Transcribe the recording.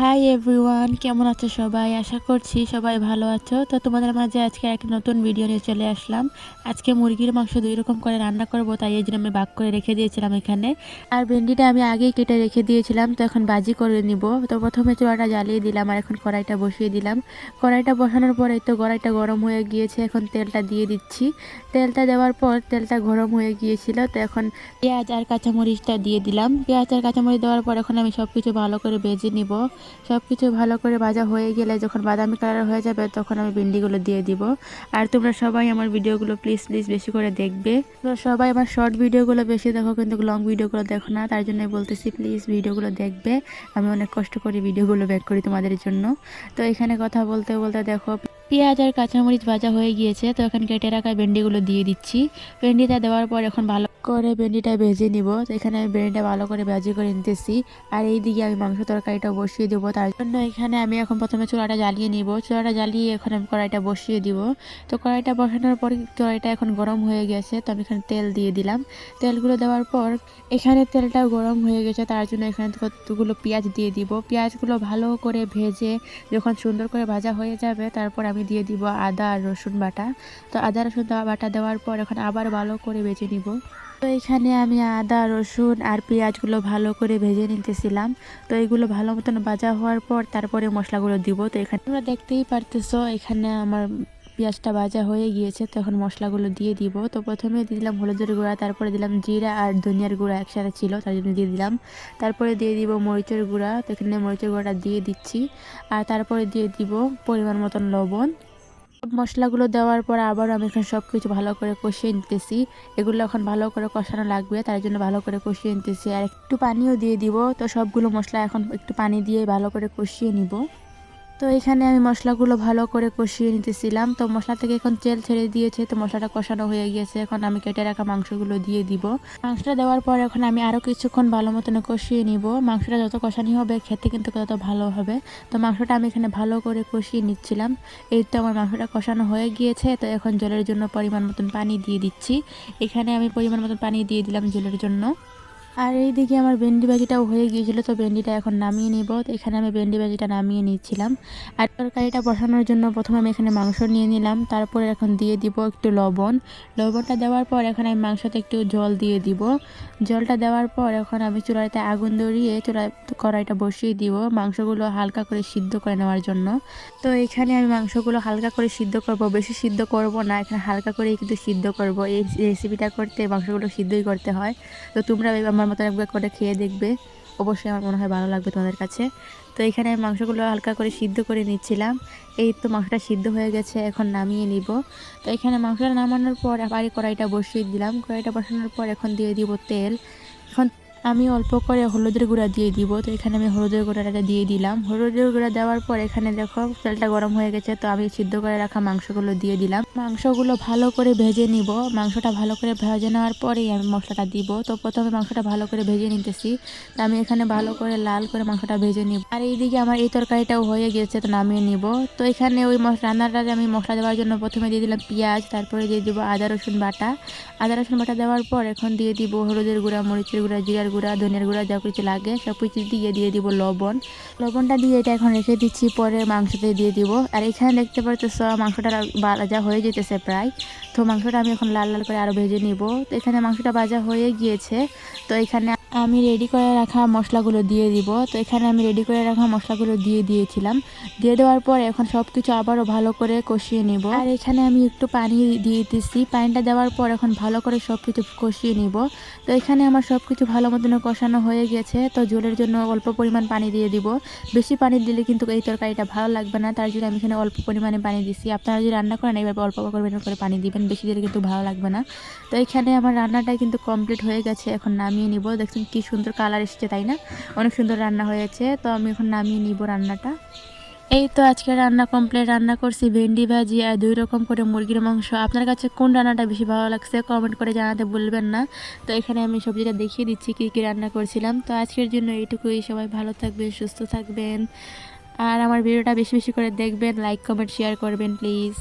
Hi everyone কেমন আছো সবাই? আশা করছি সবাই ভালো আছো। তো তোমাদের মাঝে আজকে একটা নতুন ভিডিও নিয়ে চলে আসলাম। আজকে মুরগির মাংস দুই রকম করে রান্না করব, তাই এই জন্য আমি বাক করে রেখে দিয়েছিলাম এখানে। আর ভেন্ডিটা আমি আগেই কেটে রেখে দিয়েছিলাম, তো এখন বাজি করে নিব। তো প্রথমে চোড়াটা জ্বালিয়ে দিলাম আর এখন কড়াইটা বসিয়ে দিলাম। কড়াইটা বসানোর পরে তো কড়াইটা গরম হয়ে গিয়েছে, এখন তেলটা দিয়ে দিচ্ছি। তেলটা দেওয়ার পর তেলটা গরম হয়ে গিয়েছিল, তো এখন পেঁয়াজ আর কাঁচামরিচটা দিয়ে দিলাম। পেঁয়াজ আর কাঁচামরিচ দেওয়ার পর এখন আমি সব কিছু ভালো করে ভেজে নিব। সব কিছু ভালো করে ভাজা হয়ে গেলে যখন বাদামি কালার হয়ে যাবে, তখন আমি ভিন্ডিগুলো দিয়ে দিব। আর তোমরা সবাই আমার ভিডিওগুলো প্লিজ প্লিজ বেশি করে দেখবে। তোমরা সবাই আমার শর্ট ভিডিওগুলো বেশি দেখো, কিন্তু লং ভিডিওগুলো দেখো না। তার জন্য বলতেছি প্লিজ ভিডিওগুলো দেখবে। আমি অনেক কষ্ট করে ভিডিওগুলো ব্যাক করি তোমাদের জন্য। তো এখানে কথা বলতে বলতে দেখো, পেঁয়াজ আর কাঁচামরিচ ভাজা হয়ে গিয়েছে। তো এখন কেটে রাখা ভেন্ডিগুলো দিয়ে দিচ্ছি। ভেন্ডিটা দেওয়ার পর এখন ভালো করে ভেন্ডিটা ভেজে নিব। তো এখানে আমি ভেন্ডিটা ভালো করে ভাজি করে নিতেছি। আর এই দিকে আমি মাংস তরকারিটা বসিয়ে দেবো। তার জন্য এখানে আমি এখন প্রথমে চুলাটা জ্বালিয়ে নিব। চুলাটা জ্বালিয়ে এখন আমি কড়াইটা বসিয়ে দিব। তো কড়াইটা বসানোর পর কড়াইটা এখন গরম হয়ে গেছে। তো আমি এখানে তেল দিয়ে দিলাম। তেলগুলো দেওয়ার পর এখানে তেলটা গরম হয়ে গেছে। তার জন্য এখানে কতগুলো পেঁয়াজ দিয়ে দিব। পেঁয়াজগুলো ভালো করে ভেজে যখন সুন্দর করে ভাজা হয়ে যাবে, তারপর আমি দিয়ে দিব আদা আর রসুন বাটা। তো আদা রসুন বাটা দেওয়ার পর এখন আবার ভালো করে ভেজে নিব। তো এখানে আমি আদা, রসুন আর পেঁয়াজগুলো ভালো করে ভেজে নিতেছিলাম। তো এগুলো ভালো মতন ভাজা হওয়ার পর তারপরে মশলাগুলো দিব। তো এখানে তোমরা দেখতেই পারতেছো, এখানে আমার পেঁয়াজটা ভাজা হয়ে গিয়েছে। তো এখন মশলাগুলো দিয়ে দিব। তো প্রথমে দিয়ে দিলাম হলুদের গুঁড়া, তারপরে দিলাম জিরা আর ধনিয়ার গুঁড়া একসাথে ছিল, তার জন্য দিয়ে দিলাম। তারপরে দিয়ে দিব মরিচের গুঁড়া, তো এখানে মরিচের গুঁড়াটা দিয়ে দিচ্ছি। আর তারপরে দিয়ে দিব পরিমাণ মতন লবণ। মশলাগুলো দেওয়ার পর আবার আমি এখন সব কিছু ভালো করে কষিয়ে নিতেছি। এগুলো এখন ভালো করে কষানো লাগবে, তার জন্য ভালো করে কষিয়ে নিতেছি। আর একটু পানিও দিয়ে দিব, তো সবগুলো মশলা এখন একটু পানি দিয়ে ভালো করে কষিয়ে নিব। তো এখানে আমি মশলাগুলো ভালো করে কষিয়ে নিতেছিলাম। তো মশলা থেকে এখন তেল ছেড়ে দিয়েছে, তো মশলাটা কষানো হয়ে গিয়েছে। এখন আমি কেটে রাখা মাংসগুলো দিয়ে দিব। মাংসটা দেওয়ার পর এখন আমি আরও কিছুক্ষণ ভালো মতন কষিয়ে নিব। মাংসটা যত কষানি হবে, খেতে কিন্তু তত ভালো হবে। তো মাংসটা আমি এখানে ভালো করে কষিয়ে নিচ্ছিলাম। এই তো আমার মাংসটা কষানো হয়ে গিয়েছে। তো এখন জলের জন্য পরিমাণ মতন পানি দিয়ে দিচ্ছি। এখানে আমি পরিমাণ মতন পানি দিয়ে দিলাম জলের জন্য। আর এইদিকে আমার ভেন্ডি ভাজিটাও হয়ে গিয়েছিল, তো ভেন্ডিটা এখন নামিয়ে নিব। এখানে আমি ভেন্ডি ভাজিটা নামিয়ে নিচ্ছিলাম। আর তরকারিটা বসানোর জন্য প্রথমে আমি এখানে মাংস নিয়ে নিলাম, তারপরে এখন দিয়ে দিব একটু লবণ। লবণটা দেওয়ার পর এখন আমি মাংসতে একটু জল দিয়ে দিব। জলটা দেওয়ার পর এখন আমি চুলাইতে আগুন ধরিয়ে চুলায় কড়াইটা বসিয়ে দিব মাংসগুলো হালকা করে সিদ্ধ করে নেওয়ার জন্য। তো এখানে আমি মাংসগুলো হালকা করে সিদ্ধ করব, বেশি সিদ্ধ করব না, এখানে হালকা করেই কিন্তু সিদ্ধ করব। এই রেসিপিটা করতে মাংসগুলো সিদ্ধই করতে হয়। তো তোমরা আমার আমার মতো একবার করে খেয়ে দেখবে। অবশ্যই আমার মনে হয় ভালো লাগবে তোমাদের কাছে। তো এখানে আমি মাংসগুলো হালকা করে সিদ্ধ করে নিচ্ছিলাম। এই তো মাংসটা সিদ্ধ হয়ে গেছে, এখন নামিয়ে নিব। তো এখানে মাংসটা নামানোর পর আবার কড়াইটা বসিয়ে দিলাম। কড়াইটা বসানোর পর এখন দিয়ে দিব তেল। এখন আমি অল্প করে হলুদের গুঁড়া দিয়ে দিব। তো এখানে আমি হলুদের গুঁড়াটা দিয়ে দিলাম। হলুদের গুঁড়া দেওয়ার পর এখানে দেখো তেলটা গরম হয়ে গেছে। তো আমি সিদ্ধ করে রাখা মাংসগুলো দিয়ে দিলাম। মাংসগুলো ভালো করে ভেজে নিব। মাংসটা ভালো করে ভেজে নেওয়ার পরেই আমি মশলাটা দিব। তো প্রথমে মাংসটা ভালো করে ভেজে নিতেছি। তো আমি এখানে ভালো করে লাল করে মাংসটা ভেজে নিব। আর এইদিকে আমার এই তরকারিটাও হয়ে গেছে, তো নামিয়ে নিব। তো এখানে ওই রান্নাটা আমি মশলা দেওয়ার জন্য প্রথমে দিয়ে দিলাম পেঁয়াজ, তারপরে দিয়ে দিব আদা, রসুন বাটা। আদা, রসুন বাটা দেওয়ার পর এখন দিয়ে দিব হলুদের গুঁড়া, মরিচের গুঁড়া, জিরার গুঁড়া, ধনিয়ার গুঁড়া, যা কিছু লাগে সব কিছু দিয়ে দিয়ে দিব লবণ। লবণটা দিয়ে এটা এখন রেখে দিচ্ছি, পরে মাংসতে দিয়ে দিব। আর এখানে দেখতে পাচ্ছ মাংসটা ভাজা হয়ে যেতেছে প্রায়। তো মাংসটা আমি এখন লাল লাল করে আরও ভেজে নিব। তো এখানে মাংসটা ভাজা হয়ে গিয়েছে। তো এখানে আমি রেডি করে রাখা মশলাগুলো দিয়ে দিব। তো এখানে আমি রেডি করে রাখা মশলাগুলো দিয়ে দিয়েছিলাম। দিয়ে দেওয়ার পর এখন সব কিছু আবারও ভালো করে কষিয়ে নিব। আর এখানে আমি একটু পানি দিয়ে দিচ্ছি পানিটা দেওয়ার পর এখন ভালো করে সব কিছু কষিয়ে নিব। তো এখানে আমার সব কিছু ভালো মতন কষানো হয়ে গেছে। তো ঝোলের জন্য অল্প পরিমাণ পানি দিয়ে দিব। বেশি পানি দিলে কিন্তু এই তরকারিটা ভালো লাগবে না। তার জন্য আমি এখানে অল্প পরিমাণে পানি দিচ্ছি আপনারা যদি রান্না করেন, এইভাবে অল্প পরিমাণ করে পানি দিবেন। বেশি দিলে কিন্তু ভালো লাগবে না। তো এখানে আমার রান্নাটা কিন্তু কমপ্লিট হয়ে গেছে। এখন নামিয়ে নিব। দেখছেন কি সুন্দর কালার এসেছে, তাই না? অনেক সুন্দর রান্না হয়েছে। তো আমি এখন নামিয়ে নিব রান্নাটা। এই তো আজকে রান্না কমপ্লিট রান্না করছি ভেন্ডি ভাজি আর দুই রকম করে মুরগির মাংস। আপনার কাছে কোন রান্নাটা বেশি ভালো লাগছে কমেন্ট করে জানাতে বলবেন না। তো এখানে আমি সবজিটা দেখিয়ে দিচ্ছি কী কী রান্না করছিলাম। তো আজকের জন্য এইটুকুই। সবাই ভালো থাকবেন, সুস্থ থাকবেন। আর আমার ভিডিওটা বেশি বেশি করে দেখবেন লাইক কমেন্ট শেয়ার করবেন প্লিজ